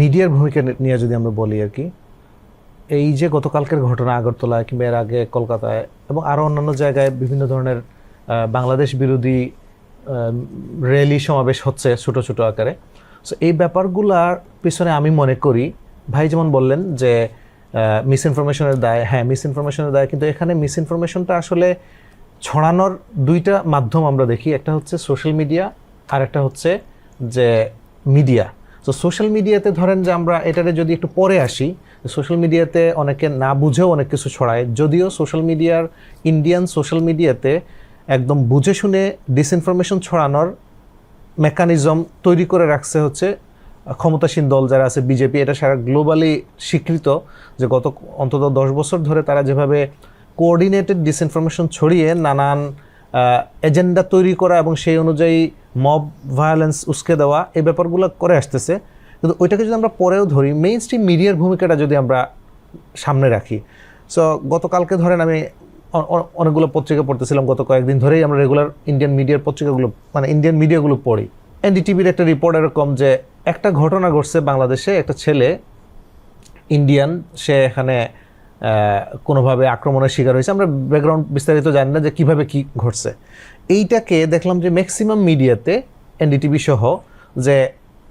মিডিয়ার ভূমিকা নিয়ে যদি আমরা বলি আর কি, এই যে গতকালকের ঘটনা আগরতলায় কিংবা এর আগে কলকাতায় এবং আরও অন্যান্য জায়গায় বিভিন্ন ধরনের বাংলাদেশ বিরোধী র্যালি সমাবেশ হচ্ছে ছোট ছোট আকারে। সো এই ব্যাপারগুলার পিছনে আমি মনে করি, ভাই যেমন বললেন যে মিস ইনফরমেশনের দায় হ্যাঁ মিস ইনফরমেশনের দায়, কিন্তু এখানে মিস ইনফরমেশনটা আসলে ছড়ানোর দুইটা মাধ্যম আমরা দেখি, একটা হচ্ছে সোশ্যাল মিডিয়া আর একটা হচ্ছে যে মিডিয়া তো সোশ্যাল মিডিয়াতে ধরেন যে আমরা এটারে যদি একটু পরে আসি সোশ্যাল মিডিয়াতে অনেকে না বুঝেও অনেক কিছু ছড়ায়। যদিও সোশ্যাল মিডিয়ার ইন্ডিয়ান সোশ্যাল মিডিয়াতে একদম বুঝে শুনে ডিসইনফরমেশন ছড়ানোর মেকানিজম তৈরি করে রাখছে হচ্ছে ক্ষমতাসীন দল যারা আছে বিজেপি এটা সারা গ্লোবালি স্বীকৃত যে গত অন্তত দশ বছর ধরে তারা যেভাবে কোঅর্ডিনেটেড ডিসইনফরমেশন ছড়িয়ে নানান এজেন্ডা তৈরি করা এবং সেই অনুযায়ী মব ভায়োলেন্স উস্কে দেওয়া, এই ব্যাপারগুলো করে আসতেছে। কিন্তু ওইটাকে যদি আমরা পরেও ধরি মেইন স্ট্রিম মিডিয়ার ভূমিকাটা যদি আমরা সামনে রাখি। সো গতকালকে ধরেন আমি অনেকগুলো পত্রিকা পড়তেছিলাম, গত কয়েকদিন ধরেই আমরা রেগুলার ইন্ডিয়ান মিডিয়ার পত্রিকাগুলো মানে ইন্ডিয়ান মিডিয়াগুলো পড়ি। এনডিটিভির একটা রিপোর্ট এরকম যে, একটা ঘটনা ঘটছে বাংলাদেশে, একটা ছেলে ইন্ডিয়ান সে এখানে কোনোভাবে আক্রমণের শিকার হয়েছে। আমরা ব্যাকগ্রাউন্ড বিস্তারিত জানি না যে কীভাবে কি ঘটছে। এইটাকে দেখলাম যে ম্যাক্সিমাম মিডিয়াতে এনডিটিভি সহ যে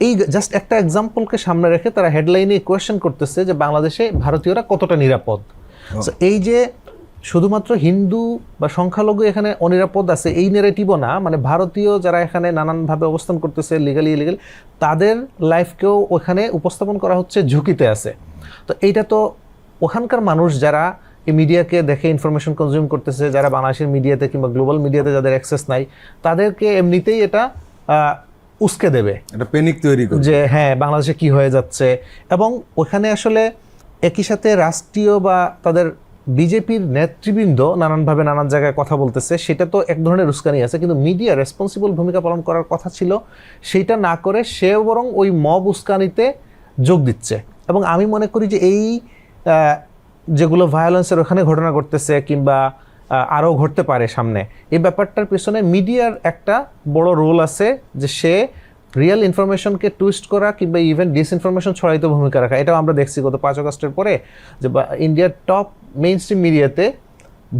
এই জাস্ট একটা এক্সাম্পলকে সামনে রেখে তারা হেডলাইনে কোয়েশ্চেন করতেছে যে বাংলাদেশে ভারতীয়রা কতটা নিরাপদ। So, এই যে শুধুমাত্র হিন্দু বা সংখ্যালঘু এখানে অনিরাপদ আছে এই নেরেটিভও না। মানে ভারতীয় যারা এখানে নানানভাবে অবস্থান করতেছে লিগালি ইলিগাল তাদের লাইফকেও ওখানে উপস্থাপন করা হচ্ছে ঝুঁকিতে আছে। তো এইটা তো ওখানকার মানুষ যারা এই মিডিয়াকে দেখে ইনফরমেশন কনজিউম করতেছে যারা বাংলাদেশের মিডিয়াতে কিংবা গ্লোবাল মিডিয়াতে যাদের অ্যাক্সেস নাই তাদেরকে এমনিতেই এটা উস্কে দেবে। এটা পেনিক তৈরি করে যে হ্যাঁ বাংলাদেশে কি হয়ে যাচ্ছে? এবং ওখানে আসলে একই সাথে রাষ্ট্রীয় বা তাদের বিজেপির নেতৃবৃন্দ নানানভাবে নানান জায়গায় কথা বলতেছে সেটা তো এক ধরনের উস্কানি আছে কিন্তু মিডিয়া রেসপন্সিবল ভূমিকা পালন করার কথা ছিল সেইটা না করে সেও বরং ওই মব উস্কানিতে যোগ দিচ্ছে। এবং আমি মনে করি যে এই যেগুলো ভায়োলেন্সের ওখানে ঘটনা ঘটতেছে কিংবা আরও ঘটতে পারে সামনে। এই ব্যাপারটার পেছনে মিডিয়ার একটা বড় রোল আছে যে সে রিয়েল ইনফরমেশনকে টুইস্ট করা কিংবা ইভেন ডিসইনফরমেশন ছড়াইতে ভূমিকা রাখা। এটাও আমরা দেখছি গত পাঁচ আগস্টের পরে যে ইন্ডিয়ার টপ মেইন স্ট্রিম মিডিয়াতে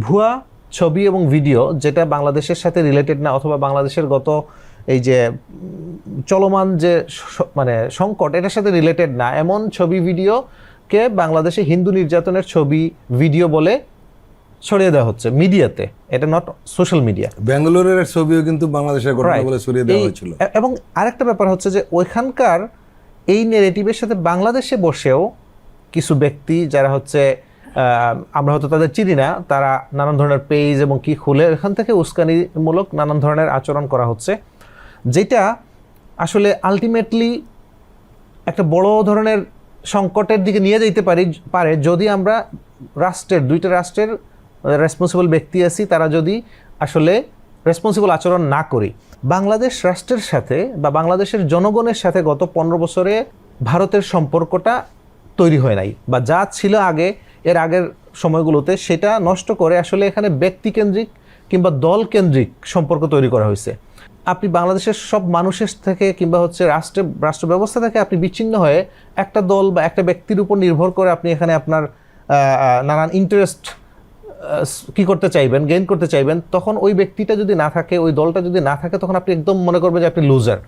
ভুয়া ছবি এবং ভিডিও যেটা বাংলাদেশের সাথে রিলেটেড না অথবা বাংলাদেশের গত এই যে চলমান যে মানে সংকট, এটার সাথে রিলেটেড না। এমন ছবি ভিডিওকে বাংলাদেশে হিন্দু নির্যাতনের ছবি ভিডিও বলে ছড়িয়ে দেওয়া হচ্ছে মিডিয়াতে। এটা নট সোশ্যাল মিডিয়া ব্যাঙ্গালোরের ছবিও কিন্তু বাংলাদেশের ঘটনা বলে ছড়িয়ে দেওয়া হয়েছিল। এবং আরেকটা ব্যাপার হচ্ছে যে ওইখানকার এই নেগেটিভের সাথে বাংলাদেশে বসেও কিছু ব্যক্তি যারা হচ্ছে আমরা হয়তো তাদের চিনি না তারা নানান ধরনের পেজ এবং কি খুলে এখান থেকে উস্কানিমূলক নানান ধরনের আচরণ করা হচ্ছে যেটা আসলে আলটিমেটলি একটা বড় ধরনের সংকটের দিকে নিয়ে যেতে পারি, পারে যদি আমরা রাষ্ট্রের, দুইটা রাষ্ট্রের রেসপন্সিবল ব্যক্তি আছি, তারা যদি আসলে রেসপন্সিবল আচরণ না করি। বাংলাদেশ রাষ্ট্রের সাথে বা বাংলাদেশের জনগণের সাথে গত পনেরো বছরে ভারতের সম্পর্কটা তৈরি হয় নাই বা যা ছিল আগে, এর আগের সময়গুলোতে সেটা নষ্ট করে আসলে এখানে ব্যক্তিকেন্দ্রিক কিংবা দলকেন্দ্রিক সম্পর্ক তৈরি করা হয়েছে। আপনি বাংলাদেশের সব মানুষের থেকে কিংবা হচ্ছে রাষ্ট্র রাষ্ট্র ব্যবস্থা থেকে আপনি বিচ্ছিন্ন হয়ে একটা দল বা একটা ব্যক্তির উপর নির্ভর করে আপনি এখানে আপনার নানান ইন্টারেস্ট কি করতে চাইবেন গেইন করতে চাইবেন, তখন ওই ব্যক্তিটা যদি না থাকে, ওই দলটা যদি না থাকে, তখন আপনি একদম মনে করবেন যে আপনি লুজার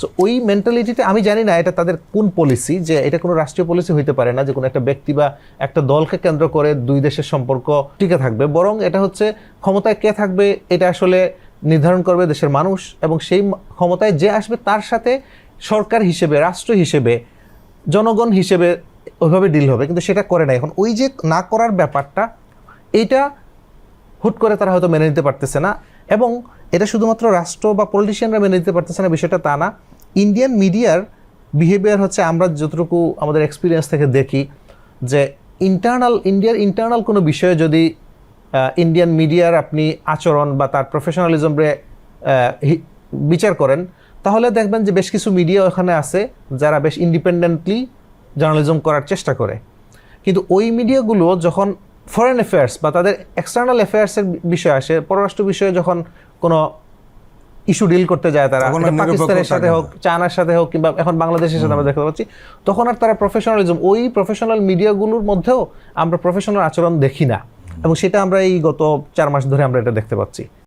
সো ওই মেন্টালিটিতে আমি জানি না এটা তাদের কোন পলিসি যে এটা কোনো রাষ্ট্রীয় পলিসি হইতে পারে না, যে কোনো একটা ব্যক্তি বা একটা দলকে কেন্দ্র করে দুই দেশের সম্পর্ক টিকে থাকবে, বরং এটা হচ্ছে ক্ষমতায় কে থাকবে, এটা আসলে নির্ধারণ করবে দেশের মানুষ এবং সেই ক্ষমতায় যে আসবে তার সাথে সরকার হিসেবে, রাষ্ট্র হিসেবে, জনগণ হিসেবে ওইভাবে ডিল হবে। কিন্তু সেটা করে না এখন ওই যে না করার ব্যাপারটা, এইটা হুট করে তারা হয়তো মেনে নিতে পারতেছে না এবং এটা শুধুমাত্র রাষ্ট্র বা পলিটিশিয়ানরা মেনে নিতে পারতেছে না, বিষয়টা তা না। ইন্ডিয়ান মিডিয়ার বিহেভিয়ার হচ্ছে আমরা যতটুকু আমাদের এক্সপিরিয়েন্স থেকে দেখি যে ইন্টারনাল ইন্ডিয়ার ইন্টারনাল কোনো বিষয়ে যদি ইন্ডিয়ান মিডিয়ার আপনি আচরণ বা তার প্রফেশনালিজম বিচার করেন তাহলে দেখবেন যে বেশ কিছু মিডিয়া ওখানে আছে যারা বেশ ইন্ডিপেন্ডেন্টলি জার্নালিজম করার চেষ্টা করে। কিন্তু ওই মিডিয়াগুলো যখন ফরেন অ্যাফেয়ার্স বা তাদের এক্সটার্নাল অ্যাফেয়ার্সের বিষয় আসে পররাষ্ট্র বিষয়ে যখন কোনো ইস্যু ডিল করতে যায় তারা পাকিস্তানের সাথে হোক চায়নার সাথে হোক কিংবা এখন বাংলাদেশের সাথে আমরা দেখতে পাচ্ছি তখন আর তারা প্রফেশনালিজম ওই প্রফেশনাল মিডিয়াগুলোর মধ্যেও আমরা প্রফেশনাল আচরণ দেখি না। এবং সেটা আমরা এই গত চার মাস ধরে আমরা এটা দেখতে পাচ্ছি।